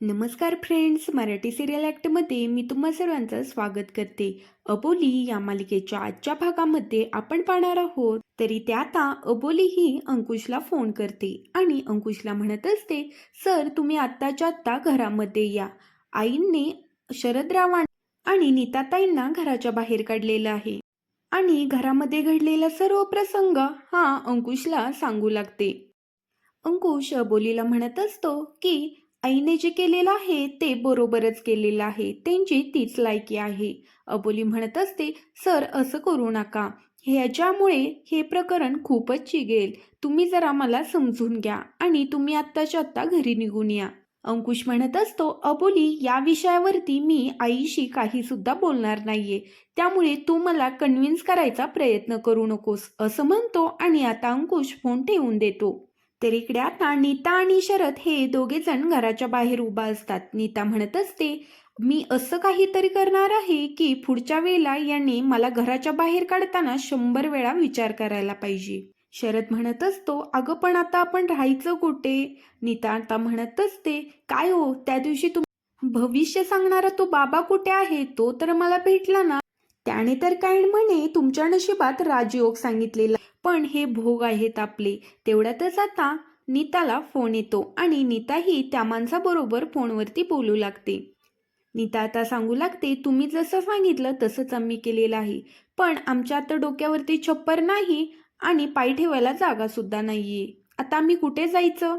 नमस्कार friends Marathi serial ॲक्टमध्ये मी तुम्हा सर्वांचं स्वागत करते. अबोली या मालिकेच्या आजच्या भागामध्ये आपण पाहणार आहोत. तरी त्या आता अबोली ही अंकुशला फोन करते आणि अंकुशला म्हणत असते सर तुम्ही आत्ताच्या आत्ता घरामध्ये या. आईंनी शरदरावां आणि नीताताईंना घराच्या बाहेर काढलेलं आहे. आणि घरामध्ये घडलेला सर्व प्रसंग हा अंकुशला सांगू लागते. अंकुश अबोलीला म्हणत असतो की आईने जे केलेलं आहे ते बरोबरच केलेलं आहे. त्यांची तीच लायकी आहे. अबोली म्हणत असते सर असं करू नका. ह्याच्यामुळे हे प्रकरण खूपच चिगेल तुम्ही जरा मला समजून घ्या आणि तुम्ही आत्ताच्या आत्ता घरी निघून या. अंकुश म्हणत असतो अबोली या विषयावरती मी आईशी काही सुद्धा बोलणार नाहीये. त्यामुळे तू मला कन्व्हिन्स करायचा प्रयत्न करू नकोस. असं म्हणतो आणि आता अंकुश फोन ठेवून देतो. तर इकडे आता नीता आणि शरद हे दोघे जण घराच्या बाहेर उभा असतात. नीता म्हणत असते मी असं काहीतरी करणार आहे की पुढच्या वेळेला यांनी मला घराच्या बाहेर काढताना शंभर वेळा विचार करायला पाहिजे. शरद म्हणत असतो अगं पण आता आपण राहायचं कुठे? नीता आता म्हणत असते काय हो त्या दिवशी तुम भविष्य सांगणारा तो बाबा कुठे आहे? तो तर मला भेटला ना. त्याने तर काय म्हणे तुमच्या नशिबात राजयोग सांगितलेला. पण हे भोग आहेत आपले. तेवढ्यातच आता नीताला फोन येतो आणि नीताही त्या माणसाबरोबर फोनवरती बोलू लागते. नीता आता सांगू लागते तुम्ही जसं सांगितलं तसंच आम्ही केलेलं आहे. पण आमच्या आता डोक्यावरती छप्पर नाही आणि पाय ठेवायला जागा सुद्धा नाहीये. आता आम्ही कुठे जायचं?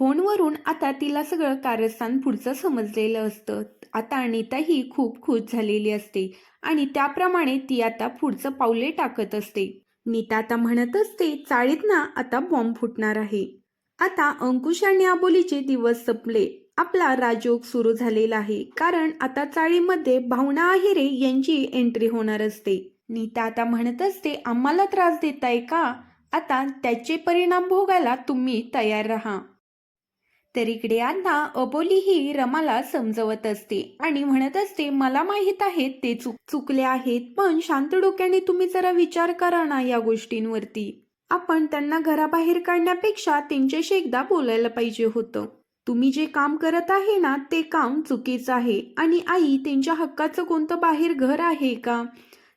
फोनवरून आता तिला सगळं कारस्थान पुढचं समजलेलं असतं. आता नीताही खूप खुश झालेली असते आणि त्याप्रमाणे ती आता पुढचं पावले टाकत असते. नीता आता म्हणत असते चाळीत ना आता बॉम्ब फुटणार आहे. आता अंकुश आणि आबोलीचे दिवस संपले. आपला राजयोग सुरू झालेला आहे. कारण आता चाळीमध्ये भावना आहिरे यांची एंट्री होणार असते. नीता आता म्हणत असते आम्हाला त्रास देताय का? आता त्याचे परिणाम भोगायला तुम्ही तयार राहा. तर इकडे अण्णा अबोली ही रमाला समजवत असते आणि म्हणत असते मला माहीत आहे ते चुक चुकले आहेत पण शांत डोक्याने तुम्ही जरा विचार करा ना या गोष्टींवरती. आपण त्यांना घराबाहेर काढण्यापेक्षा त्यांच्याशी एकदा बोलायला पाहिजे होतं. तुम्ही जे काम करत आहे ना ते काम चुकीचं आहे. आणि आई त्यांच्या हक्काचं कोणतं बाहेर घर आहे का?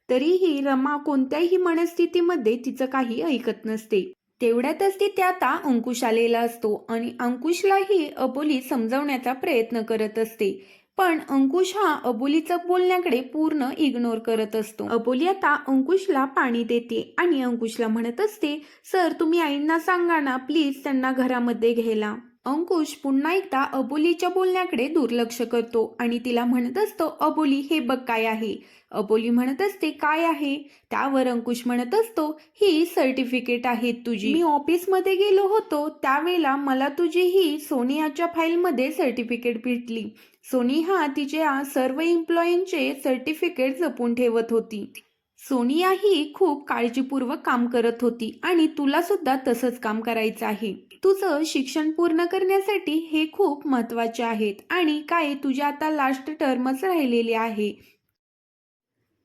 तरीही रमा कोणत्याही मनस्थितीमध्ये तिचं काही ऐकत नसते. तेवढ्यातच ती त्या आता अंकुश आलेला असतो आणि अंकुशलाही अबोली समजवण्याचा प्रयत्न करत असते. पण अंकुश हा अबोलीचं बोलण्याकडे पूर्ण इग्नोर करत असतो. अबोली आता अंकुशला पाणी देते आणि अंकुशला म्हणत असते सर तुम्ही आईंना सांगा ना प्लीज त्यांना घरामध्ये घ्यायला. अंकुश पुन्हा एकदा अबोलीच्या बोलण्याकडे दुर्लक्ष करतो आणि तिला म्हणत असतो अबोली हे बघ काय आहे. अबोली म्हणत असते काय आहे? त्यावर अंकुश म्हणत असतो ही सर्टिफिकेट आहेत तुझी. मी ऑफिसमध्ये गेलो होतो त्यावेळेला मला तुझी ही सोनियाच्या फाईलमध्ये सर्टिफिकेट भेटली. सोनी हा तिच्या सर्व एम्प्लॉईंचे सर्टिफिकेट जपून ठेवत होती. सोनिया ही खूप काळजीपूर्वक काम करत होती आणि तुला सुद्धा तसंच काम करायचं आहे. तुझं शिक्षण पूर्ण करण्यासाठी हे खूप महत्त्वाचे आहेत आणि काय तुझ्या आता लास्ट टर्मच राहिलेले आहे.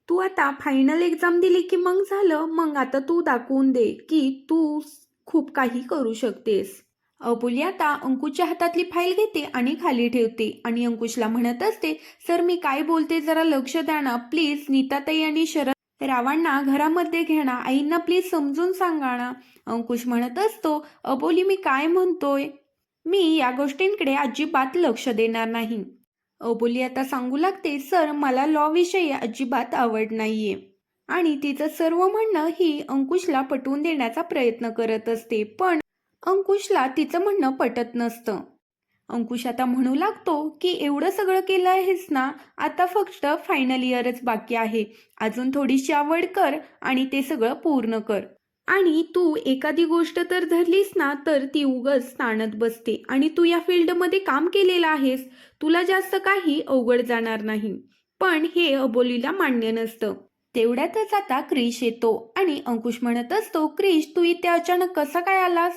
तू आता फायनल एक्झाम दिली की मग झालं? मग आता तू दाखवून दे की तू खूप काही करू शकतेस. अबोली आता अंकुशच्या हातातली फाईल घेते आणि खाली ठेवते आणि अंकुशला म्हणत असते सर मी काय बोलते? जरा लक्ष द्या ना. प्लीज नीताताई आणि शरद रावांना घरामध्ये घेणा. आईंना प्लीज समजून सांगा ना. अंकुश म्हणत असतो अबोली मी काय म्हणतोय? मी या गोष्टींकडे अजिबात लक्ष देणार नाही. अबोली आता सांगू लागते सर मला लॉ विषयी अजिबात आवड नाहीये. आणि तिचं सर्व म्हणणं ही अंकुशला पटवून देण्याचा प्रयत्न करत असते पण अंकुशला तिचं म्हणणं पटत नसतं. अंकुश आता म्हणू लागतो की एवढं सगळं केलं आहेस ना आता फक्त फायनल इयरच बाकी आहे. अजून थोडीशी आवड कर आणि ते सगळं पूर्ण कर. आणि तू एखादी गोष्ट तर धरलीस ना तर ती उगच ताणत बसते. आणि तू या फील्डमध्ये काम केलेलं आहेस तुला जास्त काही अवघड जाणार नाही. पण हे अबोलीला मान्य नसतं. तेवढ्यातच आता क्रिश येतो आणि अंकुश म्हणत असतो क्रिश तू इथे अचानक कसा काय आलास?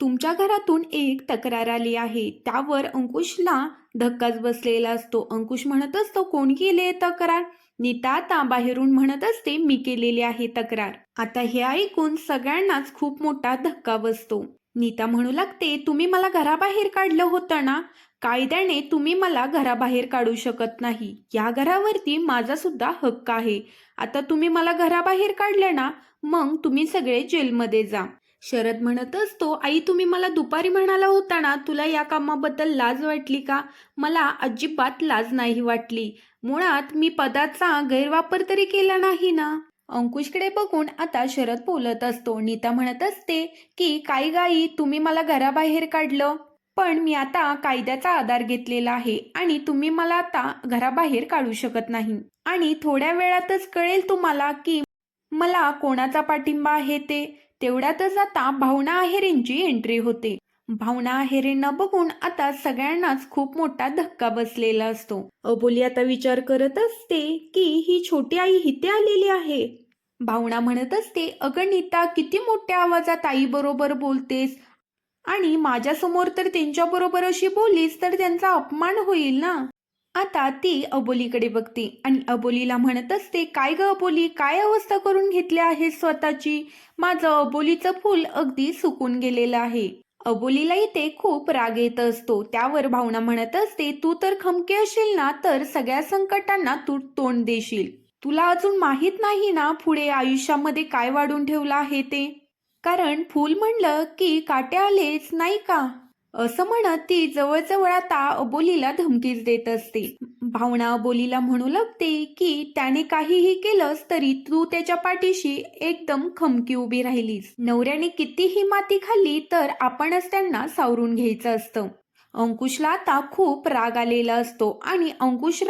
तुमच्या घरातून एक तक्रार आली आहे. त्यावर अंकुशला धक्काच बसलेला असतो. अंकुश म्हणत असतो कोण केले तक्रार? नीता आता बाहेरून म्हणत असते मी केलेली आहे तक्रार. आता हे ऐकून सगळ्यांनाच खूप मोठा धक्का बसतो. नीता म्हणू लागते तुम्ही मला घराबाहेर काढलं होतं ना? कायद्याने तुम्ही मला घराबाहेर काढू शकत नाही. या घरावरती माझा सुद्धा हक्क आहे. आता तुम्ही मला घराबाहेर काढलं ना मग तुम्ही सगळे जेलमध्ये जा. शरद म्हणत असतो आई तुम्ही मला दुपारी म्हणाला होता ना तुला या कामाबद्दल लाज वाटली का? मला अजिबात लाज नाही वाटली. मुळात मी पदाचा गैरवापर तरी केला नाही ना. अंकुशकडे बघून आता शरद बोलत असतो नीता म्हणत असते की काही गाई तुम्ही मला घराबाहेर काढलं. पण मी आता कायद्याचा आधार घेतलेला आहे आणि तुम्ही मला आता घराबाहेर काढू शकत नाही. आणि थोड्या वेळातच कळेल तुम्हाला की मला कोणाचा पाठिंबा आहे ते. तेवढ्यातच आता भावना आहेरेंची एंट्री होते. भावना आहेरेंना बघून आता सगळ्यांनाच खूप मोठा धक्का बसलेला असतो. अबोली आता विचार करत असते की ही छोटी आई इथे आलेली आहे. भावना म्हणत असते अगं नीता किती मोठ्या आवाजात आई बरोबर बोलतेस? आणि माझ्यासमोर तर त्यांच्याबरोबर अशी बोलीस तर त्यांचा अपमान होईल ना? आता ती अबोलीकडे बघते आणि अबोलीला म्हणत असते काय ग अबोली? काय अवस्था करून घेतली आहे स्वतःची? माझं अबोलीचं फूल अगदी सुकून गेलेलं आहे. अबोलीला इथे खूप राग येत असतो. त्यावर भावना म्हणत असते तू तर खमके असेल ना तर सगळ्या संकटांना तू तोंड देशील. तुला अजून माहीत नाही ना पुढे आयुष्यामध्ये काय वाढून ठेवलं आहे ते? कारण फूल म्हणलं की काटे आलेच नाही का? असं म्हणत ती जवळजवळ आता अबोलीला धमकीच देत असते. भावना अबोलीला म्हणू लागते की त्याने काहीही केलंस तरी तू त्याच्या पाठीशी एकदम खमकी उभी राहिलीस. नवऱ्याने कितीही माती खाल्ली तर आपणच त्यांना सावरून घ्यायचं असतं. अंकुशला आता खूप राग आलेला असतो आणि अंकुश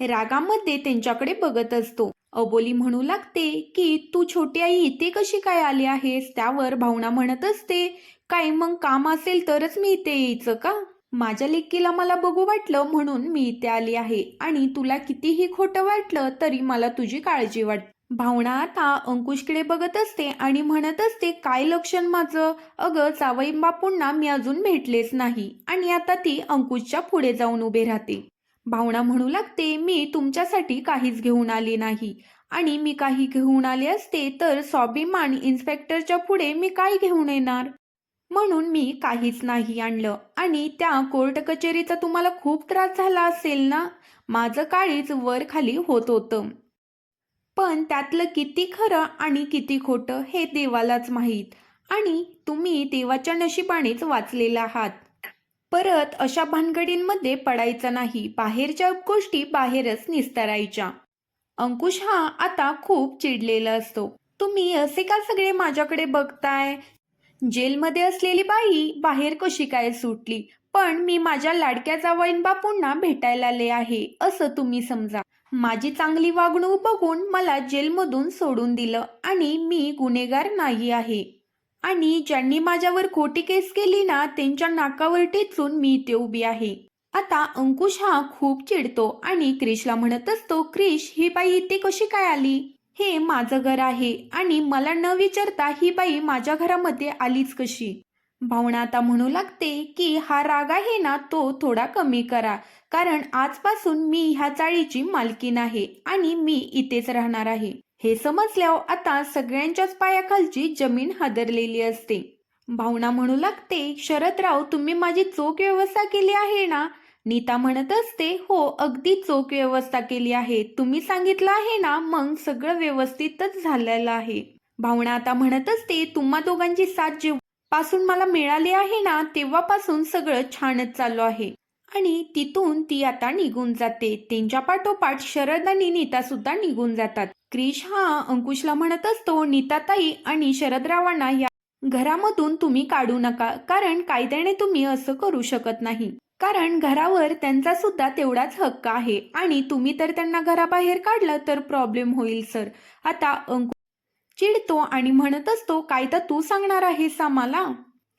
रागामध्ये त्यांच्याकडे बघत असतो. अबोली म्हणू लागते की तू छोटी आई इथे कशी काय आली आहेस? त्यावर भावना म्हणत असते. काय मग काम असेल तरच मी इथे यायचं का? माझ्या लेकीला मला बघू वाटलं म्हणून मी इथे आली आहे आणि तुला कितीही खोटं वाटलं तरी मला तुझी काळजी वाट भावना आता अंकुशकडे बघत असते आणि म्हणत असते काय लक्षण माझं? अगं जावई बापूंना मी अजून भेटलेच नाही आणि आता ती अंकुशच्या पुढे जाऊन उभे राहते. भावना म्हणू लागते मी तुमच्यासाठी काहीच घेऊन आली नाही. आणि मी काही घेऊन आले असते तर स्वाभिमान इन्स्पेक्टरच्या पुढे मी काय घेऊन येणार? म्हणून मी काहीच नाही आणलं. आणि त्या कोर्ट कचेरीचा तुम्हाला खूप त्रास झाला असेल ना? माझं काळीच वर खाली होत होतं. पण त्यातलं किती खरं आणि किती खोटं हे देवालाच माहीत. आणि तुम्ही देवाच्या नशिबानेच वाचलेला आहात. परत अशा भानगडींमध्ये पडायचं नाही. बाहेरच्या गोष्टी बाहेरच निस्तारायच्या. अंकुश हा आता खूप चिडलेला असतो. तुम्ही असे का सगळे माझ्याकडे बघताय? जेलमध्ये असलेली बाई बाहेर कशी काय सुटली? पण मी माझ्या लाडक्या जावईन बापूंना भेटायला आले आहे असं तुम्ही समजा. माझी चांगली वागणूक बघून मला जेलमधून सोडून दिलं आणि मी गुन्हेगार नाही आहे. आणि ज्यांनी माझ्यावर खोटी केस केली ना त्यांच्या नाकावर टेचून मी इथे उभी आहे. आता अंकुश हा खूप चिडतो आणि क्रिशला म्हणत असतो क्रिश ही बाई इथे कशी काय आली? हे माझं घर आहे आणि मला न विचारता ही बाई माझ्या घरामध्ये आलीच कशी? भावना आता म्हणू लागते की हा राग आहे ना तो थोडा कमी करा. कारण आजपासून मी ह्या चाळीची मालकीन आहे आणि मी इथेच राहणार आहे. हे समजल्यावर आता सगळ्यांच्याच पायाखालची जमीन हादरलेली असते. भावना म्हणू लागते शरदराव तुम्ही माझी चोख व्यवस्था केली आहे ना? नीता म्हणत असते हो अगदी चोख व्यवस्था केली आहे. तुम्ही सांगितलं आहे ना मग सगळं व्यवस्थितच झालेलं आहे. भावना आता म्हणत असते तुम्हा दोघांची साथ जेव्हा पासून मला मिळाली आहे ना तेव्हापासून सगळं छानच चालू आहे. आणि तिथून ती आता निघून जाते. त्यांच्या पाठोपाठ शरद आणि नीता सुद्धा निघून जातात. क्रिश हा अंकुशला म्हणत असतो नीताताई आणि शरदरावांना या घरामधून तुम्ही काढू नका कारण कायद्याने तुम्ही असं करू शकत नाही. कारण घरावर त्यांचा सुद्धा तेवढाच हक्क आहे आणि तुम्ही तर त्यांना घराबाहेर काढलं तर प्रॉब्लेम होईल सर. आता अंकु चिडतो आणि म्हणत असतो कायदा तू सांगणार आहेस आम्हाला?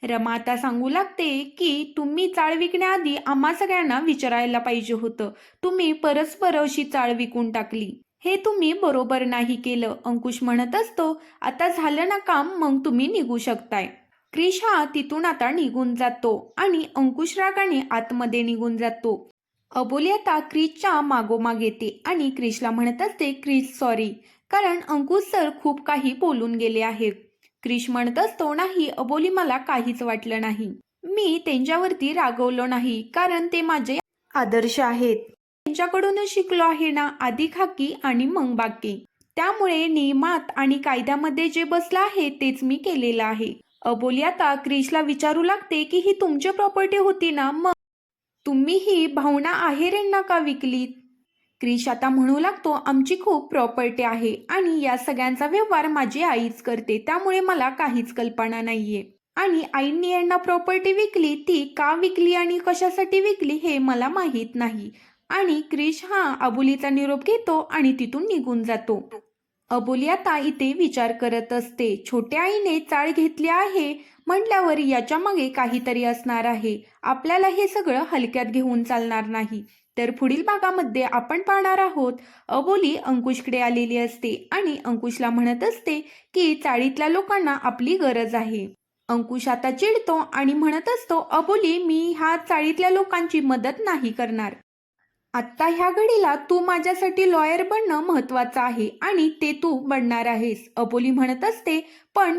रमा आता सांगू लागते की तुम्ही चाळ विकण्याआधी आम्हा सगळ्यांना विचारायला पाहिजे होतं. तुम्ही परस्पर अशी चाळ विकून टाकली. हे तुम्ही बरोबर नाही केलं अंकुश म्हणत असतो. आता झालं ना काम मग तुम्ही निघू शकताय. क्रिश हा तिथून आता निघून जातो आणि अंकुश रागाने आतमध्ये निघून जातो. अबोली आता क्रिशच्या मागोमाग येते आणि क्रिशला म्हणत असते क्रिश सॉरी कारण अंकुश सर खूप काही बोलून गेले आहेत. क्रिश म्हणत असतो नाही अबोली मला काहीच वाटलं नाही. मी त्यांच्यावरती रागवलो नाही कारण ते माझे आदर्श आहेत. त्यांच्याकडूनच शिकलो आहे ना आधी खाकी आणि मग बाकी. त्यामुळे नियमात आणि कायद्यामध्ये जे बसलं आहे तेच मी केलेलं आहे. अबोली आता क्रिशला विचारू लागते की ही तुमची प्रॉपर्टी होती ना मग तुम्ही ही भावना आहेरेंना का विकलीत? क्रिश आता म्हणू लागतो आमची खूप प्रॉपर्टी आहे आणि या सगळ्यांचा व्यवहार माझी आईच करते त्यामुळे मला काहीच कल्पना नाहीये. आणि आईंनी यांना प्रॉपर्टी विकली ती का विकली आणि कशासाठी विकली हे मला माहीत नाही. आणि क्रिश हा अबोलीचा निरोप घेतो आणि तिथून निघून जातो. अबोली आता इथे विचार करत असते छोट्या आईने चाळ घेतली आहे म्हटल्यावर याच्या मागे काहीतरी असणार आहे. आपल्याला हे सगळं हलक्यात घेऊन चालणार नाही. तर पुढील भागामध्ये आपण पाहणार आहोत. अबोली अंकुशकडे आलेली असते आणि अंकुशला म्हणत असते की चाळीतल्या लोकांना आपली गरज आहे. अंकुश आता चिडतो आणि म्हणत असतो अबोली मी ह्या चाळीतल्या लोकांची मदत नाही करणार. आत्ता ह्या घडीला तू माझ्यासाठी लॉयर बनणं महत्वाचं आहे आणि ते तू बनणार आहेस. अबोली म्हणत असते पण